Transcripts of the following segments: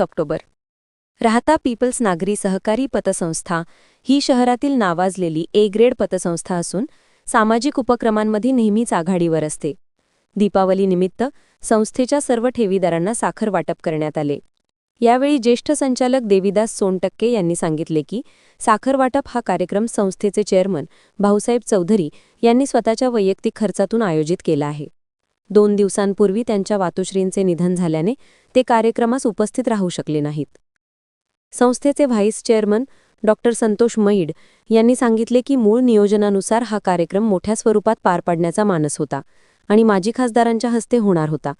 October. राहता people's नागरी सहकारी पतसंस्था ही शहरातील नावाजलेली ए ग्रेड पतसंस्था असून सामाजिक उपक्रमांमध्ये नेहमीच आघाडीवर असते. दीपावलीनिमित्त संस्थेच्या सर्व ठेवीदारांना साखर वाटप करण्यात आले. यावेळी ज्येष्ठ संचालक देविदास सोनटक्के यांनी सांगितले की साखर वाटप हा कार्यक्रम संस्थेचे चेअरमन भाऊसाहेब चौधरी यांनी स्वतःच्या वैयक्तिक खर्चातून आयोजित केला आहे. दोन दिवसांपूर्वी त्यांच्या वातुश्रींचे निधन झाल्याने ते कार्यक्रमास उपस्थित राहू शकले नाहीत. संस्थेचे vice chairman doctor Santosh Maid यांनी सांगितले की मूळ नियोजनानुसार हा कार्यक्रम मोठ्या स्वरूपात पार पाडण्याचा मानस होता आणि माजी खासदारांच्या हस्ते होणार होता.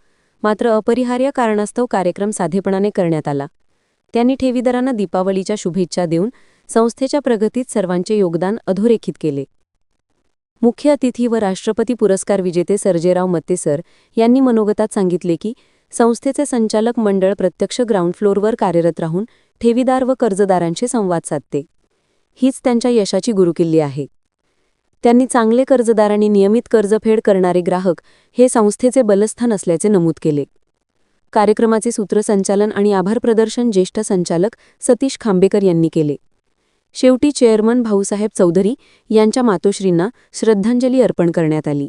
मात्र अपरिहार्य कारणास्तव कार्यक्रम साधेपणाने करण्यात आला. त्यांनी ठेवीदारांना दीपावलीच्या शुभेच्छा देऊन संस्थेच्या प्रगतीत सर्वांचे योगदान अधोरेखित केले. मुख्य अतिथी व राष्ट्रपती पुरस्कार विजेते सर्जेराव मत्तेसर यांनी मनोगतात सांगितले की संस्थेचे संचालक मंडळ प्रत्यक्ष ग्राउंड फ्लोअरवर कार्यरत राहून ठेवीदार व कर्जदारांशी संवाद साधते. हीच त्यांच्या यशाची गुरुकिल्ली आहे. त्यांनी चांगले कर्जदार आणि नियमित कर्जफेड करणारे ग्राहक हे संस्थेचे बलस्थान असल्याचे नमूद केले. कार्यक्रमाचे सूत्रसंचालन आणि आभार प्रदर्शन ज्येष्ठ संचालक सतीश खांबेकर यांनी केले. शेवटी चेअरमन भाऊसाहेब चौधरी यांच्या मातोश्रींना श्रद्धांजली अर्पण करण्यात आली.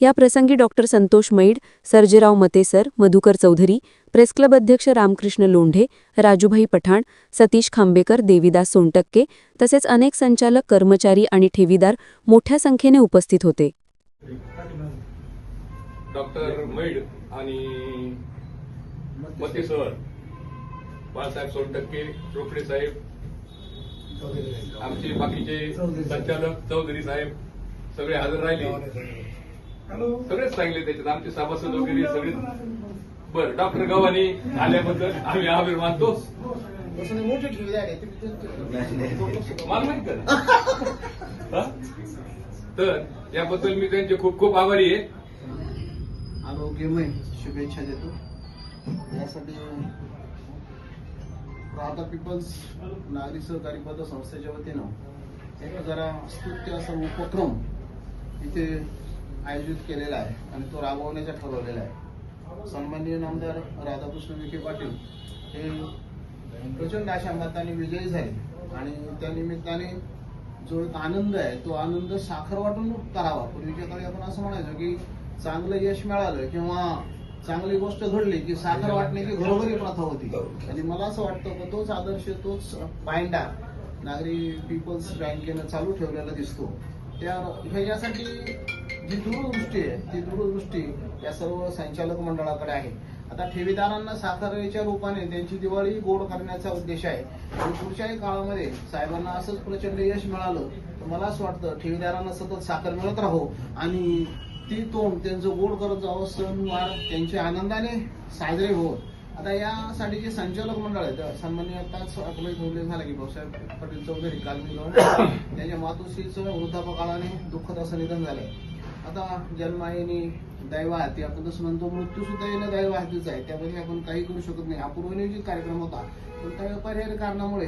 या प्रसंगी डॉक्टर संतोष मैड सर्जेराव मतेसर मधुकर चौधरी प्रेस क्लब अध्यक्ष रामकृष्ण लोंढे राजूभाई पठाण सतीश खांबेकर देविदास सोनटक्के तसेच अनेक संचालक कर्मचारी आणि ठेवीदार मोठ्या संख्येने उपस्थित होते. डॉक्टर मैड आणि मतेसर बाळासाहेब सोनटक्के रोकडे साहेब आमचे बाकीचे संचालक चौधरी साहेब सगळे हजर राहिले. सगळेच सांगले त्याच्यात. आमचे सभासद वगैरे सगळे बरं डॉक्टर गव्हाणी आल्याबद्दल आम्ही आभार मानतो. मोठे ठेवीदार आहे तुम्ही मला माहीत का? हा? तर याबद्दल मी त्यांचे खूप खूप आभारी आहे. आरोग्यमय शुभेच्छा देतो. यासाठी राधा पीपल्स नागरी सहकारी पद संस्थेच्या वतीनं एक जरा स्तुत्य असा उपक्रम इथे आयोजित केलेला आहे आणि तो राबवण्याचा ठरवलेला आहे. सन्माननीय नामदार राधाकृष्ण विखे पाटील हे प्रचंड अशा मताने विजयी झाले आणि त्या निमित्ताने जो एक आनंद आहे तो आनंद साखर वाटून करावा पूर्वीच्या काळी आपण असं म्हणायचो की चांगलं यश मिळालं किंवा चांगली गोष्ट घडली की साखर वाटण्याची घरोघरी प्रथा होती. आणि मला असं वाटतं की तोच आदर्श तोच पायंडा नागरी पीपल्स बँकेनं चालू ठेवलेला दिसतो. त्या ह्याच्यासाठी जी दूरदृष्टी आहे ती दूरदृष्टी या सर्व संचालक मंडळाकडे आहे. आता ठेवीदारांना साखरेच्या रूपाने त्यांची दिवाळी गोड करण्याचा उद्देश आहे. आणि पुढच्याही काळामध्ये साहेबांना असंच प्रचंड यश मिळालं तर मला असं वाटतं ठेवीदारांना सतत साखर मिळत राहो आणि ती तोंड त्यांचं गोड करत जावं सणवार त्यांच्या आनंदाने साजरे होत. आता यासाठी जे संचालक मंडळ आहे सन्मान्य आताच आपलं ठेवले झाला की भाऊसाहेब पाटील चौधरी काल मी जाऊन त्यांच्या मातोश्रीचं वृद्धापकाळाने दुःखद असं निधन झालंय आता जन्म दैवाहती आपण तसं म्हणतो मृत्यू सुद्धा येणं दैवाहातीच आहे. त्यामध्ये आपण काही करू शकत नाही. अपूर्वनियोजित कार्यक्रम होता. पण त्या अपरिहार्य कारणामुळे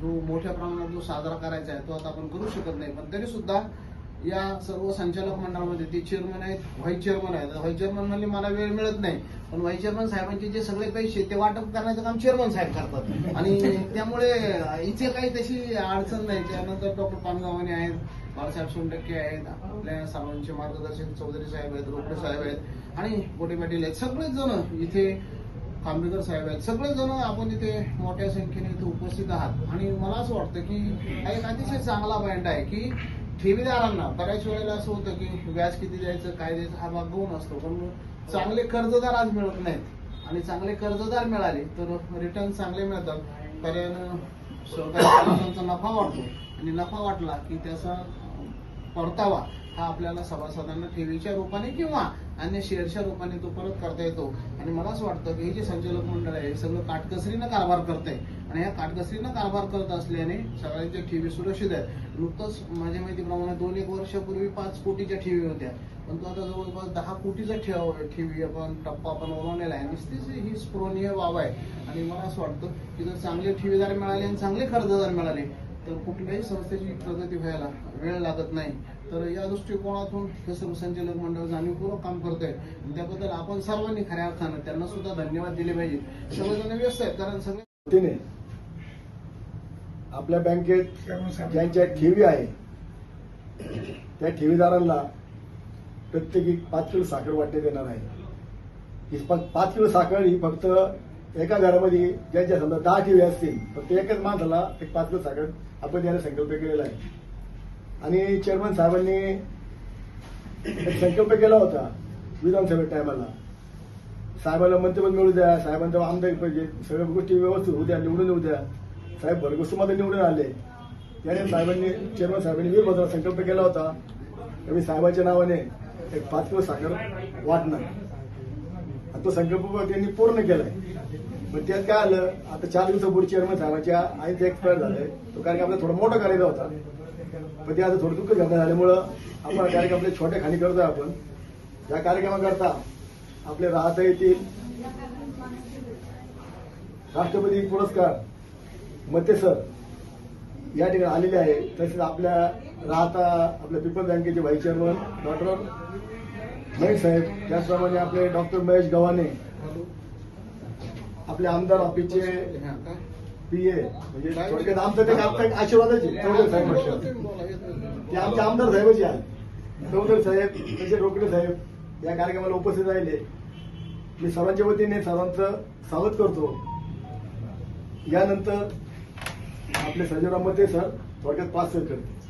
जो मोठ्या प्रमाणात जो साजरा करायचा आहे तो आता आपण करू शकत नाही. पण तरी सुद्धा या सर्व संचालक मंडळामध्ये ते चेअरमन आहेत व्हाईस चेअरमन आहेत. व्हाईस चेअरमन म्हणजे मला वेळ मिळत नाही. पण व्हाईस चेअरमन साहेबांचे जे सगळे पैसे ते वाटप करण्याचं काम चेअरमन साहेब करतात. आणि त्यामुळे इथे काही तशी अडचण नाही. त्यानंतर डॉक्टर पानगावाने आहेत बाळासाहेब सोनटक्के आहेत आपल्या सर्वांचे मार्गदर्शक चौधरी साहेब आहेत रोकडे साहेब आहेत आणि गोटे पाटील आहेत. सगळेच जण इथे खांबेकर साहेब आहेत. सगळे जण आपण इथे मोठ्या संख्येने इथे उपस्थित आहात. आणि मला असं वाटतं की हा एक अतिशय चांगला पॉईंट आहे की ठेवीदारांना बऱ्याच वेळेला असं होतं की व्याज किती द्यायचं काय द्यायचं हा भाग गौण असतो. पण चांगले कर्जदार आज मिळत नाहीत. आणि चांगले कर्जदार मिळाले तर रिटर्न चांगले मिळतात. पर्यायानं सहकारी नफा वाटतो आणि नफा वाटला की त्याचा परतावा हा आपल्याला सभासदांना ठेवीच्या रूपाने किंवा अन्य शेअरच्या रूपाने तो परत करता येतो. आणि मला असं वाटतं की हे जे संचालक मंडळ आहे हे सगळं काटकसरीनं कारभार करत आहे आणि या काटकसरीनं कारभार करत असल्याने सगळ्यांच्या ठेवी सुरक्षित आहेत. नुकतंच माझ्या माहितीप्रमाणे दोन एक वर्षापूर्वी पाच कोटीच्या ठेवी होत्या. पण तो आता जवळपास दहा कोटीचा ठेव ठेवी आपण टप्पा आपण ओरवलेला आहे. नुसतीच ही स्पृहणीय बाब आहे. आणि मला असं वाटतं की जर चांगले ठेवीदार मिळाले आणि चांगले कर्जदार मिळाले तर कुठल्याही संस्थेची प्रगती व्हायला वेळ लागत नाही. तर या दृष्टिकोनातून हे सर्व संचालक मंडळ जाणीवपूर्वक काम करत आहे त्याबद्दल आपण सर्वांनी खऱ्या अर्थानं त्यांना सुद्धा धन्यवाद दिले पाहिजे. सर्वजण व्यस्त आहेत कारण सगळे आपल्या बँकेत ज्यांच्या ठेवी आहे त्या ठेवीदारांना प्रत्येकी पाच किलो साखर वाटते देणार आहे. ही पाच किलो साखर ही फक्त एका घरामध्ये ज्यांच्या समजा दहा ठेवी असतील फक्त एकच माणसाला एक पाच किलो साखर आपण याला संकल्प केलेला आहे. आणि चेअरमन साहेबांनी एक संकल्प केला होता विधानसभेत टायमाला. साहेबाला मंत्रिपद मिळू द्या. साहेबांचा आमदार पाहिजे सगळ्या गोष्टी व्यवस्थित होऊ द्या निवडून येऊ द्या. साहेब भरघोसमध्ये निवडून आले. त्याने साहेबांनी चेअरमन साहेबांनी वीरभद्रा संकल्प केला होता. की मी साहेबांच्या नावाने एक पाच किलो साखर वाटणार. तो संकल्प त्यांनी पूर्ण केलाय. पण त्यात काय आलं? आता चार दिवसापूर्वी चेअरमन साहेबांच्या आईचं एक्सपायर झालंय. तो कार्यक्रम आपला थोडा मोठा करायचा होता. पण ते आता थोडं दुःख झालं झाल्यामुळं आपण कार्यक्रम आपल्या छोट्या खाली करतोय आपण. या कार्यक्रमाकरता आपले राहता येतील. राष्ट्रपती पुरस्कार मते सर या ठिकाणी आलेले आहे. तसेच आपल्या राहता आपल्या पीपल बँकेचे व्हाईस चेअरमन डॉक्टर महेश साहेब. त्याचप्रमाणे आपले डॉक्टर महेश गव्हाणे. आपले आमदार ऑफिसचे हा, काय? पी ए म्हणजे थोडक्यात आमचं ते काम आशीर्वादाचे चौधरी साहेब. ते आमचे आमदार साहेबाचे आहेत. चौधरी साहेब तसे रोकडे साहेब या कार्यक्रमाला उपस्थित राहिले. मी सर्वांच्या वतीने सर्वांचं स्वागत करतो. यानंतर आपले संजयराव मते सर थोडक्यात पाच सर करते